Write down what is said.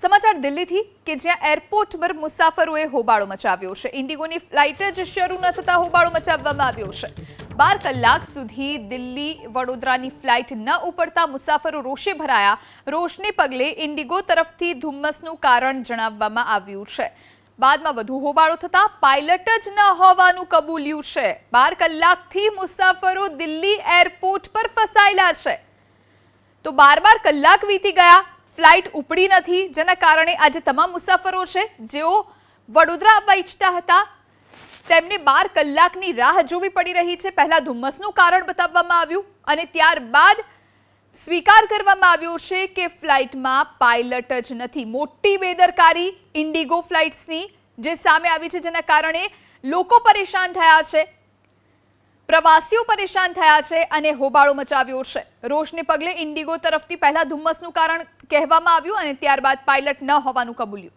સમાચાર દિલ્હીથી કે જ્યાં એરપોર્ટ પર મુસાફરોએ હોબાળો મચાવ્યો છે. ઇન્ડિગોની ફ્લાઇટ જ શરૂ ન થતા હોબાળો મચાવવામાં આવ્યો છે. બાર કલાક સુધી દિલ્હી વડોદરાની ફ્લાઇટ ન ઉપડતા મુસાફરો રોષે ભરાયા. રોષને પગલે ઇન્ડિગો તરફથી ધુમ્મસનું કારણ જણાવવામાં આવ્યું છે. બાદમાં વધુ હોબાળો થતા પાયલટ જ ન હોવાનું કબૂલ્યું છે. બાર કલાકથી મુસાફરો દિલ્હી એરપોર્ટ પર ફસાયેલા છે. તો બાર બાર કલાક વીતી ગયા ફ્લાઇટ ઉપડી નથી, જેના કારણે આજે તમામ મુસાફરો છે, જેઓ વડોદરા આવવા ઈચ્છતા હતા, તેમને બાર કલાકની રાહ જોવી પડી રહી છે. પહેલા ધુમ્મસનું કારણ બતાવવામાં આવ્યું અને ત્યારબાદ સ્વીકાર કરવામાં આવ્યો છે કે ફ્લાઇટમાં પાયલટ જ નથી. મોટી બેદરકારી ઇન્ડિગો ફ્લાઇટ્સની જે સામે આવી છે, જેના કારણે લોકો પરેશાન થયા છે. પ્રવાસીઓ પરેશાન થયા છે અને હોબાળો મચાવ્યો છે. રોષને પગલે ઇન્ડિગો તરફથી પહેલા ધુમ્મસનું કારણ કહેવામાં આવ્યું અને ત્યારબાદ પાયલટ ન હોવાનું કબૂલ્યું.